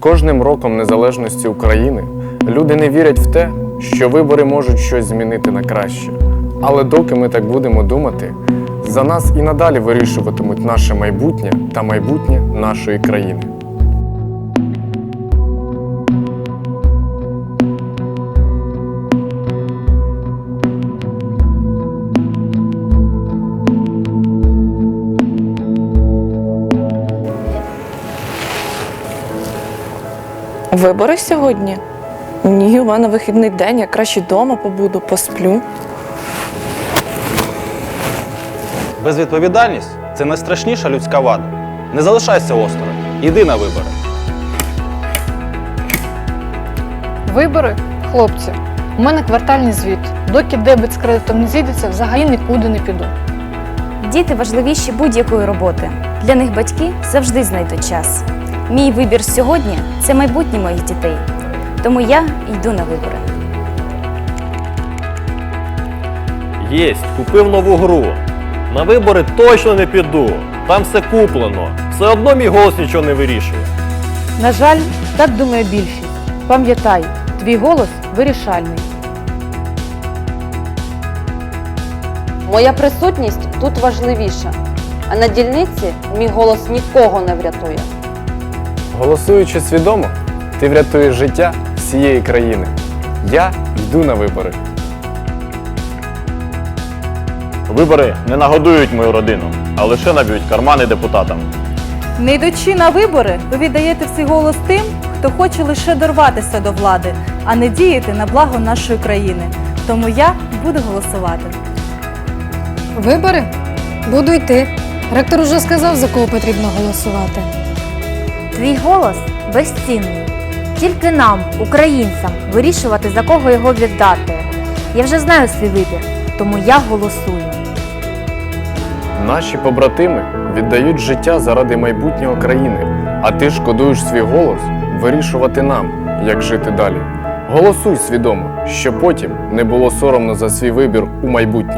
кожним роком незалежності України люди не вірять в те, що вибори можуть щось змінити на краще. Але доки ми так будемо думати, за нас і надалі вирішуватимуть наше майбутнє та майбутнє нашої країни. Вибори сьогодні? Ні, у мене вихідний день, я краще вдома побуду, посплю. Безвідповідальність це найстрашніша людська вада. Не залишайся осторонь. Іди на вибори. Вибори, хлопці, у мене квартальний звіт. Доки дебет з кредитом не зійдеться, взагалі нікуди не піду. Діти важливіші будь-якої роботи. Для них батьки завжди знайдуть час. Мій вибір сьогодні це майбутнє моїх дітей. Тому я йду на вибори. Єсть, купив нову гру. На вибори точно не піду. Там все куплено. Все одно мій голос нічого не вирішує. На жаль, так думає більшість. Пам'ятай, твій голос вирішальний. Моя присутність тут важливіша, а на дільниці мій голос нікого не врятує. Голосуючи свідомо, ти врятуєш життя всієї країни. Я йду на вибори. Вибори не нагодують мою родину, а лише наб'ють кармани депутатам. Не йдучи на вибори, ви віддаєте свій голос тим, хто хоче лише дорватися до влади, а не діяти на благо нашої країни. Тому я буду голосувати. Вибори? Буду йти. Ректор уже сказав, за кого потрібно голосувати. Твій голос безцінний. Тільки нам, українцям, вирішувати, за кого його віддати. Я вже знаю свій вибір, тому я голосую. Наші побратими віддають життя заради майбутнього країни, а ти шкодуєш свій голос вирішувати нам, як жити далі. Голосуй свідомо, щоб потім не було соромно за свій вибір у майбутньому.